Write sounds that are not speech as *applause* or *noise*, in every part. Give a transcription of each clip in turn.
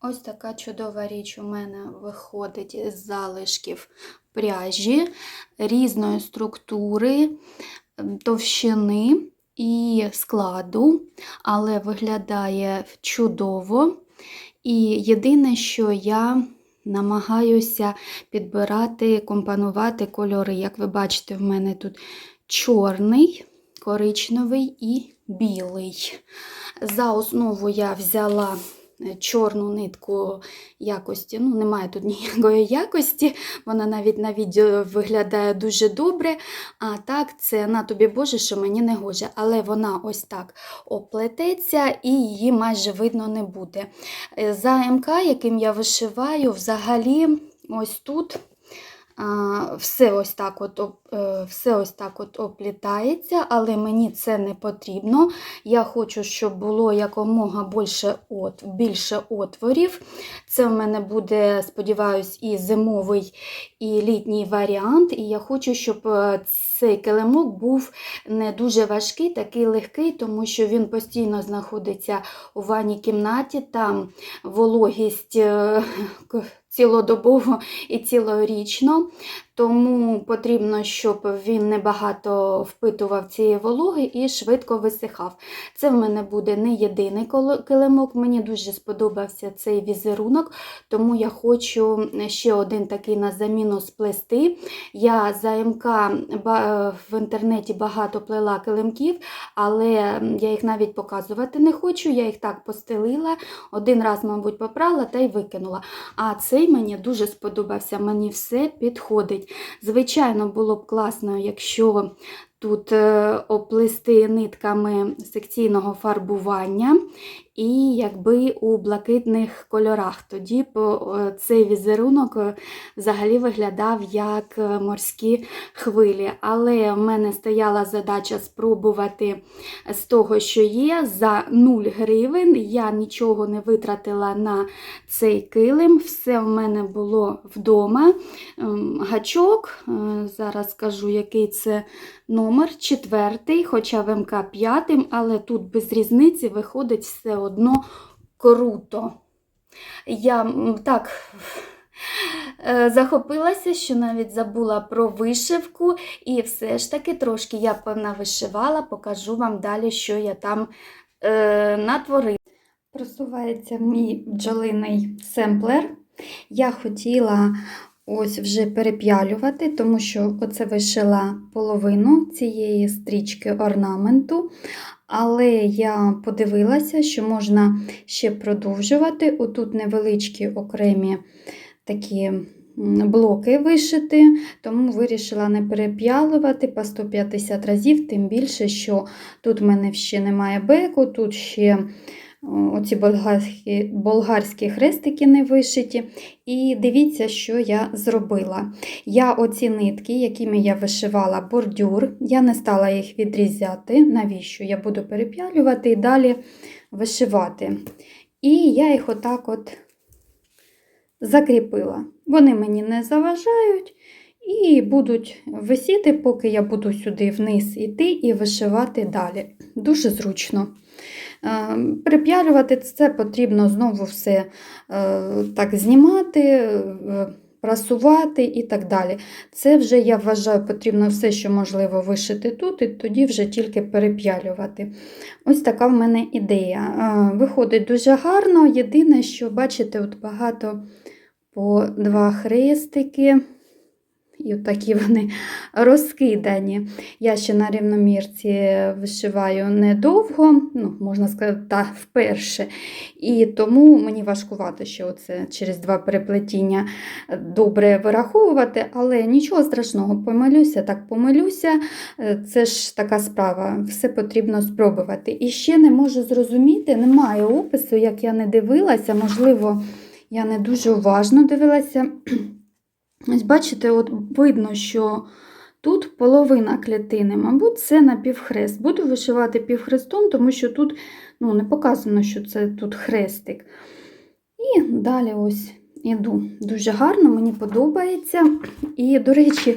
Ось така чудова річ у мене виходить із залишків пряжі різної структури, ем, товщини і складу, але виглядає чудово. І єдине, що я намагаюся підбирати, компонувати кольори. Як ви бачите, в мене тут чорний, коричневий і білий. За основу я взяла чорну нитку якості. Ну, немає тут *laughs* ніякої якості, вона навіть на відео виглядає дуже добре. А так, це на тобі Боже, що мені не гоже. Але вона ось так оплететься і її майже видно не буде. Е, За МК, яким я вишиваю, взагалі ось тут. Все ось так от, е, все ось так от оплітається, але мені це не потрібно. Я хочу, щоб було якомога більше, от, більше отворів. Це в мене буде, сподіваюсь, і зимовий, і літній варіант. І я хочу, щоб е, цей килимок був не дуже важкий, такий легкий, тому що він постійно знаходиться у ванній кімнаті, там вологість е, *laughs* цілодобово і цілорічно. Тому потрібно, щоб він небагато впитував цієї вологи і швидко висихав. Це в мене буде не єдиний килимок. Мені дуже сподобався цей візерунок, тому я хочу ще один такий на заміну сплести. Я за МК в інтернеті багато плела килимків, але я їх навіть показувати не хочу. Я їх так постелила, один раз, мабуть, попрала та й викинула. А цей мені дуже сподобався, мені все підходить. Звичайно, було б класно, якщо тут е, оплести нитками секційного фарбування і якби у блакитних кольорах. Тоді цей візерунок е, взагалі виглядав як е, морські хвилі. Але в мене стояла задача спробувати з того, що є, за 0 гривень. Я нічого не витратила на цей килим. Все в мене було вдома. Ем, Гачок, зараз скажу, який це номер, четвертий, хоча в МК п'ятим, але тут без різниці виходить все одно круто. Я так е, захопилася, що навіть забула про вишивку, і все ж таки трошки я понавишивала, покажу вам далі, що я там е, натворила. Просувається мій бджолиний семплер. Я хотіла ось вже переп'ялювати, тому що оце вишила половину цієї стрічки орнаменту. Але я подивилася, що можна ще продовжувати. Отут невеличкі окремі такі блоки вишити, тому вирішила не переп'ялувати по 150 разів, тим більше, що тут в мене ще немає беку, тут ще оці болгарські, болгарські хрестики не вишиті. І дивіться, що я зробила. Я оці нитки, якими я вишивала бордюр, я не стала їх відрізати. Навіщо? Я буду переп'ялювати і далі вишивати. І я їх отак от закріпила. Вони мені не заважають і будуть висіти, поки я буду сюди вниз іти і вишивати далі. Дуже зручно. Е, Прип'ялювати це потрібно знову все е, так знімати, е, прасувати і так далі. Це вже, я вважаю, потрібно все, що можливо вишити тут, і тоді вже тільки переп'ялювати. Ось така в мене ідея. Виходить дуже гарно. Єдине, що, бачите, от багато по два хрестики. І такі вони розкидані. Я ще на рівномірці вишиваю недовго, ну, можна сказати, та вперше. І тому мені важкувато, що оце через два переплетіння добре вираховувати, але нічого страшного, помилюся, так помилюся. Е, Це ж така справа, все потрібно спробувати. І ще не можу зрозуміти, немає опису, як я не дивилася, можливо, я не дуже уважно дивилася. Ось бачите, от видно, що тут половина клітини, мабуть, це напівхрест. Буду вишивати півхрестом, тому що тут ну, не показано, що це тут хрестик. І далі ось іду. Дуже гарно, мені подобається. І, до речі,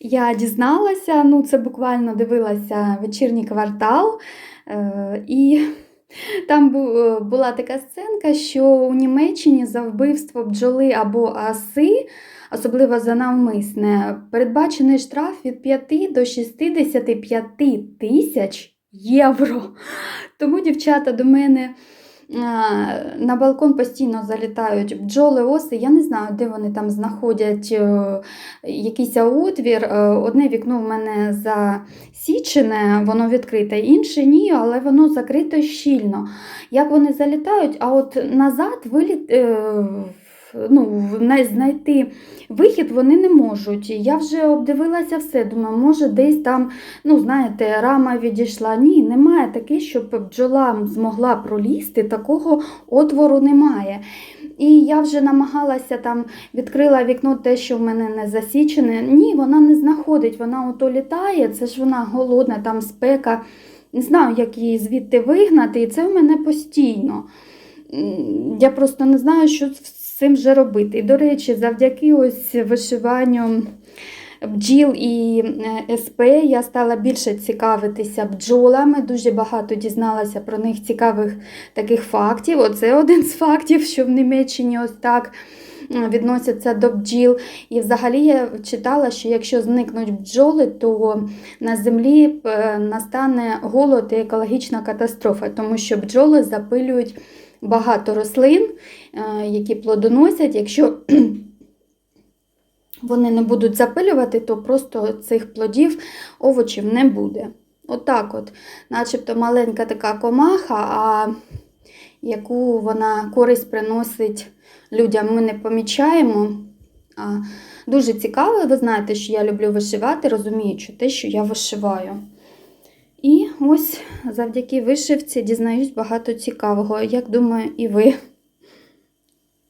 я дізналася, ну, це буквально дивилася вечірній квартал. Е, і Там е, була така сценка, що у Німеччині за вбивство бджоли або аси, особливо за навмисне, передбачений штраф від 5 до 65 тисяч євро. Тому дівчата до мене на балкон постійно залітають бджоли, оси. Я не знаю, де вони там знаходять е, якийсь отвір. Е, Одне вікно в мене засічене, воно відкрите, інше ні, але воно закрите щільно. Як вони залітають, а от назад виліт. Ну, знайти вихід вони не можуть. Я вже обдивилася все. Думаю, може, десь там, ну, знаєте, рама відійшла. Ні, немає таке, щоб бджола змогла пролізти, такого отвору немає. І я вже намагалася там відкрила вікно, те, що в мене не засічене. Ні, вона не знаходить, вона ото літає, це ж вона голодна, там спека. Не знаю, як її звідти вигнати, і це в мене постійно. Я просто не знаю, що цим вже робити. І, до речі, завдяки ось вишиванню бджіл і е, СП я стала більше цікавитися бджолами. Дуже багато дізналася про них цікавих таких фактів. Оце один з фактів, що в Німеччині ось так відносяться до бджіл. І взагалі я читала, що якщо зникнуть бджоли, то на землі е, настане голод і екологічна катастрофа, тому що бджоли запилюють багато рослин, е, які плодоносять. Якщо *clears throat* вони не будуть запилювати, то просто цих плодів, овочів не буде. Отак от, начебто маленька така комаха, а яку вона користь приносить людям, ми не помічаємо. Дуже цікаво, ви знаєте, що я люблю вишивати, розуміючи те, що я вишиваю. І ось завдяки вишивці дізнаюсь багато цікавого, як думаю, і ви.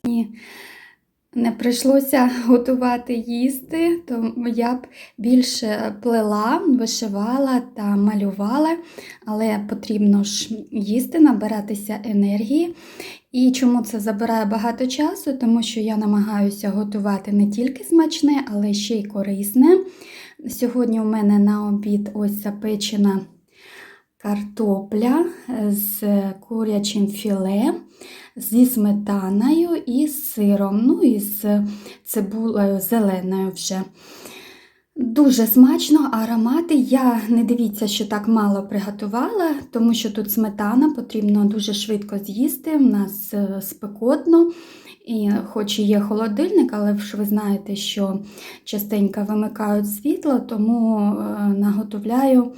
Мені не прийшлося готувати їсти, то я б більше плела, вишивала та малювала, але потрібно ж їсти, набиратися енергії. І чому це забирає багато часу? Тому що я намагаюся готувати не тільки смачне, але ще й корисне. Сьогодні у мене на обід ось запечена картопля з курячим філе, зі сметаною і з сиром, ну і з цибулею зеленою вже. Дуже смачно, аромати. Я не дивіться, що так мало приготувала, тому що тут сметана потрібно дуже швидко з'їсти. У нас е, спекотно, і хоч і є холодильник, але ж ви знаєте, що частенько вимикають світло, тому е, наготовляю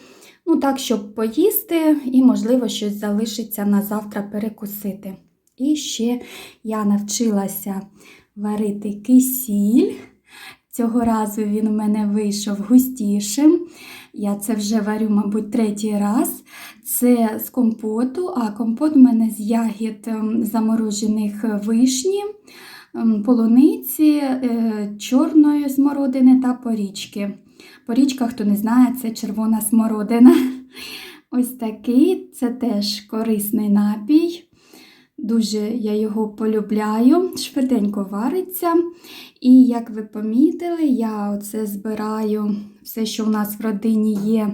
ну, так, щоб поїсти і, можливо, щось залишиться на завтра перекусити. І ще я навчилася варити кисіль. Цього разу він у мене вийшов густішим. Я це вже варю, мабуть, третій раз. Це з компоту, а компот у мене з ягід ем, заморожених вишні, ем, полуниці, е, чорної смородини та порічки. Порічка, хто не знає, це червона смородина. *laughs* Ось такий, це теж корисний напій. Дуже я його полюбляю, швиденько вариться. І як ви помітили, я оце збираю все, що в нас в родині є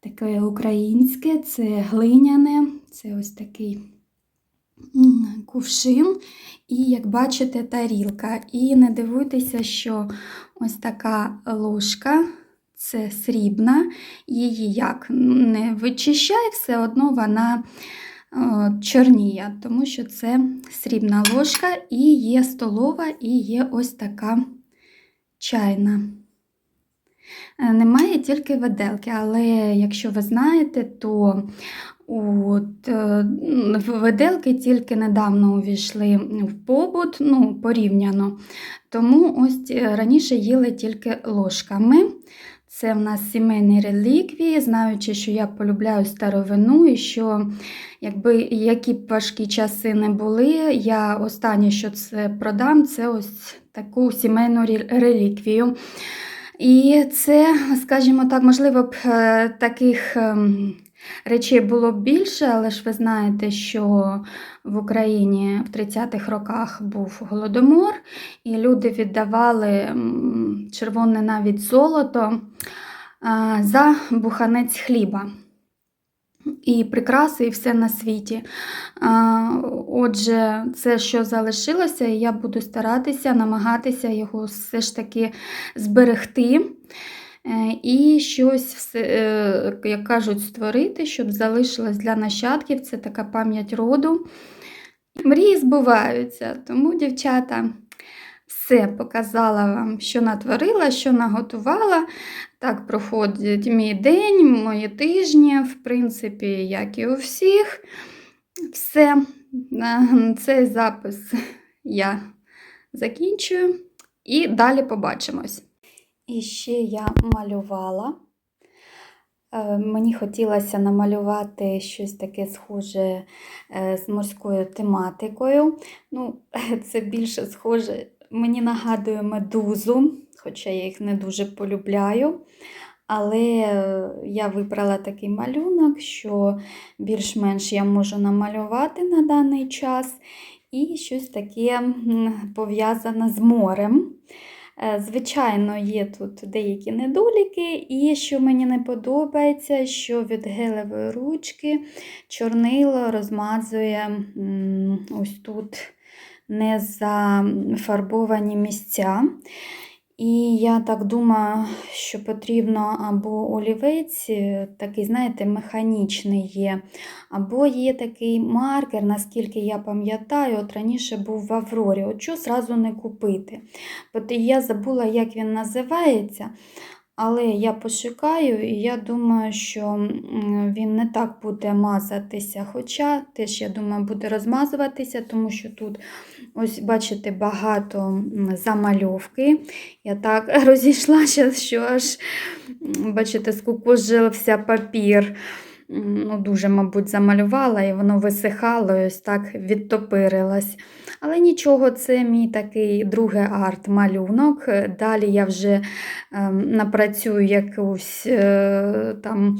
таке українське, це глиняне, це ось такий кувшин. І, як бачите, тарілка. І не дивуйтеся, що ось така ложка. Це срібна, її як не вичищай, все одно вона е, чорніє, тому що це срібна ложка, і є столова, і є ось така чайна. Е, Немає тільки виделки, але якщо ви знаєте, то от, е, виделки тільки недавно увійшли в побут, ну, порівняно. Тому ось раніше їли тільки ложками. Це в нас сімейні реліквії, знаючи, що я полюбляю старовину і що якби які б важкі часи не були, я останнє, що це продам, це ось таку сімейну реліквію. І це, скажімо так, можливо б е, таких ем, речей було б більше, але ж ви знаєте, що в Україні в 30-х роках був голодомор, і люди віддавали червоне навіть золото за буханець хліба. і прикраси, і все на світі. Отже, це, що залишилося, і я буду старатися, намагатися його все ж таки зберегти. Е, І щось, е, як кажуть, створити, щоб залишилось для нащадків. Це така пам'ять роду. Мрії збуваються, тому, дівчата, все показала вам, що натворила, що наготувала. Так проходить мій день, мої тижні, в принципі, як і у всіх. Все, Е, цей запис я закінчую і далі побачимось. І ще я малювала. Е, Мені хотілося намалювати щось таке схоже е, з морською тематикою. Ну, *laughs* це більше схоже, мені нагадує медузу, хоча я їх не дуже полюбляю. Але е, я вибрала такий малюнок, що більш-менш я можу намалювати на даний час. І щось таке пов'язане з морем. Е, Звичайно, є тут деякі недоліки, і що мені не подобається, що від гелевої ручки чорнило розмазує ось тут незафарбовані місця. І я так думаю, що потрібно або олівець, такий, знаєте, механічний є, або є такий маркер, наскільки я пам'ятаю, от раніше був в Аврорі. От що зразу не купити. От я забула, як він називається, але я пошукаю, і я думаю, що він не так буде мазатися. Хоча теж, я думаю, буде розмазуватися, тому що тут, ось, бачите, багато замальовки. Я так *laughs* розійшлася, що аж, бачите, скукожився папір. Ну, дуже, мабуть, замалювала, і воно висихало, ось так відтопирилось. Але нічого, це мій такий другий арт-малюнок. Далі я вже напрацюю якусь е, там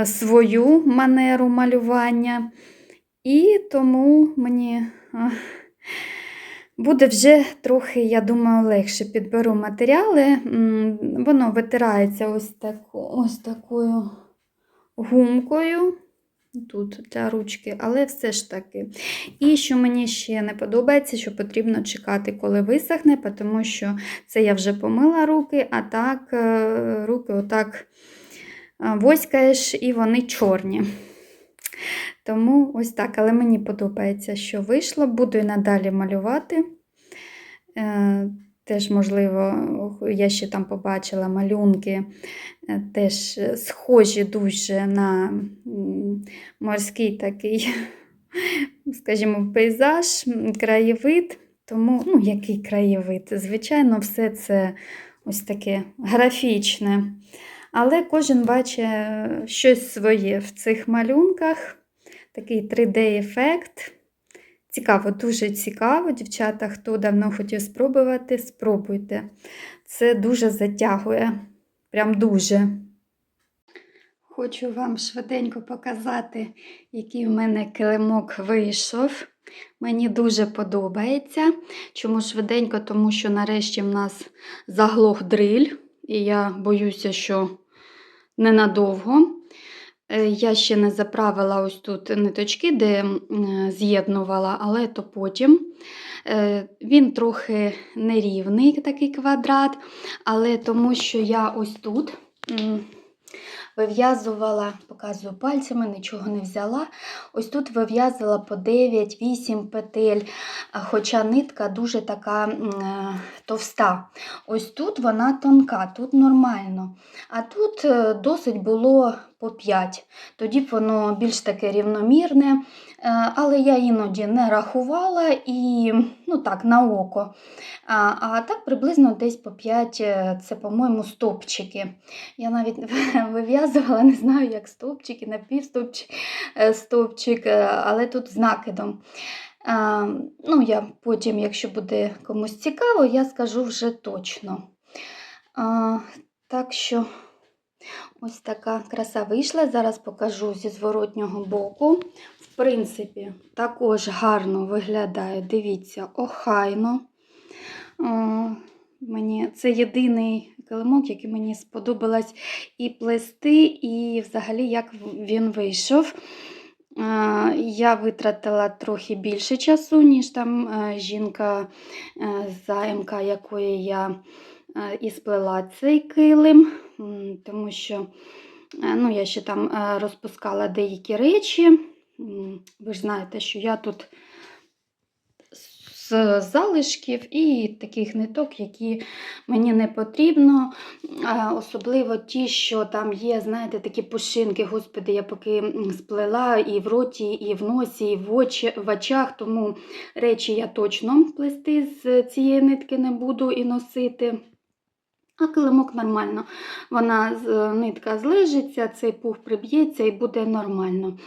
е, свою манеру малювання. І тому мені е, буде вже трохи, я думаю, легше підберу матеріали. Воно витирається ось, таку, ось такою гумкою. Тут для ручки, але все ж таки. І що мені ще не подобається, що потрібно чекати, коли висохне, тому що це я вже помила руки, а так е, руки отак е, воськаєш і вони чорні. Тому ось так, але мені подобається, що вийшло. Буду і надалі малювати. Е, Теж, можливо, я ще там побачила малюнки, теж е, схожі дуже на морський такий, *laughs* скажімо, пейзаж, краєвид. Тому, ну, який краєвид? Звичайно, все це ось таке графічне. Але кожен бачить е, щось своє в цих малюнках. Такий 3D-ефект. Цікаво, дуже цікаво, дівчата, хто давно хотів спробувати, спробуйте. Це дуже затягує. Прям дуже. Хочу вам швиденько показати, який в мене килимок вийшов. Мені дуже подобається. Чому швиденько? Тому що нарешті в нас заглох дриль, і я боюся, що ненадовго. Е, Я ще не заправила ось тут ниточки, де е, з'єднувала, але то потім. Е, Він трохи нерівний, такий квадрат, але тому що я ось тут вив'язувала, показую пальцями, нічого не взяла. Ось тут вив'язала по 9-8 петель, хоча нитка дуже така е, товста. Ось тут вона тонка, тут нормально. А тут е, досить було по 5. Тоді б воно більш таке рівномірне, але я іноді не рахувала і ну так, на око. А, а так приблизно десь по 5 е, це, по-моєму, стопчики. Я навіть *laughs* вив'язувала, не знаю, як стовпчики, напівстовпчик, е, стовпчик, е, але тут з накидом. А, ну, я потім, якщо буде комусь цікаво, я скажу вже точно. А, так що ось така краса вийшла. Зараз покажу зі зворотнього боку. В принципі, також гарно виглядає. Дивіться, охайно. Мені це єдиний килимок, який мені сподобалось і плести, і взагалі як він вийшов. Я витратила трохи більше часу, ніж там е, жінка е, з МК, якої я е, і сплела цей килим, тому що ну, я ще там розпускала деякі речі. Ви ж знаєте, що я тут з залишків і таких ниток, які мені не потрібно. Особливо ті, що там є, знаєте, такі пушинки. Господи, я поки сплела і в роті, і в носі, і в, очі, в очах, тому речі я точно плести з цієї нитки не буду і носити. А килимок нормально. Вона з- нитка злежиться, цей пух приб'ється і буде нормально.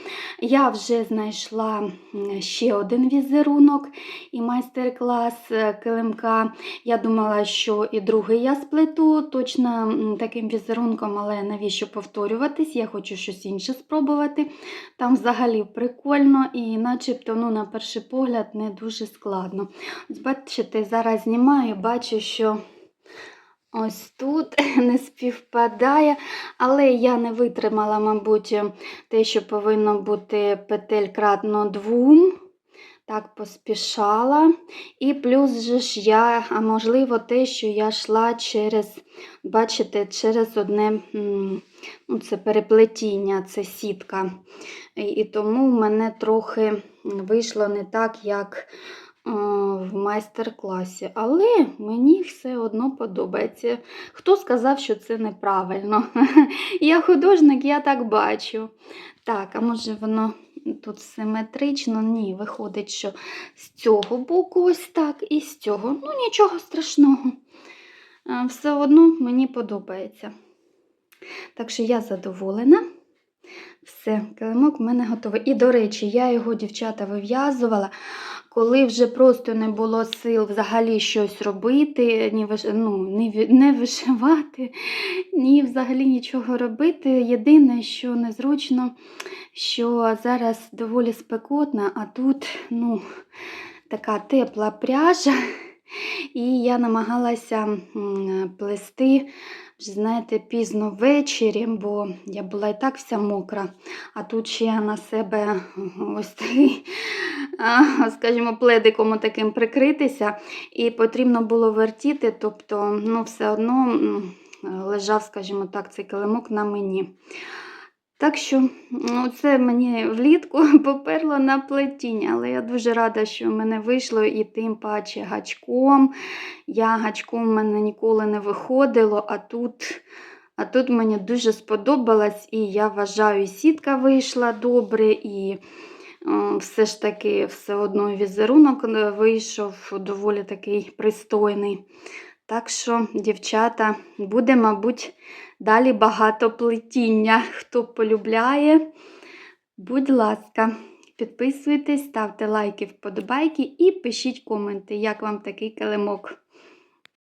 Я вже знайшла ще один візерунок і майстер-клас е, килимка. Я думала, що і другий я сплету точно таким візерунком, але навіщо повторюватись? Я хочу щось інше спробувати. Там взагалі прикольно і начебто ну, на перший погляд не дуже складно. Бачите, зараз знімаю, бачу, що. Ось тут *laughs* не співпадає, але я не витримала, мабуть, те, що повинно бути петель кратно двом. Так, поспішала. І плюс же ж я, а можливо, те, що я йшла через, бачите, через одне ну, це переплетіння, це сітка. І, тому в мене трохи вийшло не так, як в майстер-класі. Але мені все одно подобається. Хто сказав, що це неправильно? *laughs* Я художник, я так бачу. Так, а може воно тут симетрично? Ні, виходить, що з цього боку ось так і з цього. Ну, нічого страшного. Все одно мені подобається. Так що я задоволена. Все, килимок в мене готовий. І, до речі, я його, дівчата, вив'язувала, коли вже просто не було сил взагалі щось робити, ні, ну, не вишивати, ні взагалі нічого робити. Єдине, що незручно, що зараз доволі спекотно, а тут ну, така тепла пряжа. І я намагалася плести, знаєте, пізно ввечері, бо я була і так вся мокра, а тут ще на себе ось такий, скажімо, пледиком таким прикритися, і потрібно було вертіти, тобто ну, все одно лежав, скажімо так, цей килимок на мені. Так що ну, це мені влітку *laughs* поперло на плетіння, але я дуже рада, що в мене вийшло і тим паче гачком. Я гачком в мене ніколи не виходило, а тут, а тут мені дуже сподобалось, і я вважаю, сітка вийшла добре, і е, все ж таки все одно візерунок е, вийшов доволі такий пристойний. Так що, дівчата, буде, мабуть, далі багато плетіння. Хто полюбляє, будь ласка, підписуйтесь, ставте лайки, вподобайки і пишіть коменти, як вам такий килимок.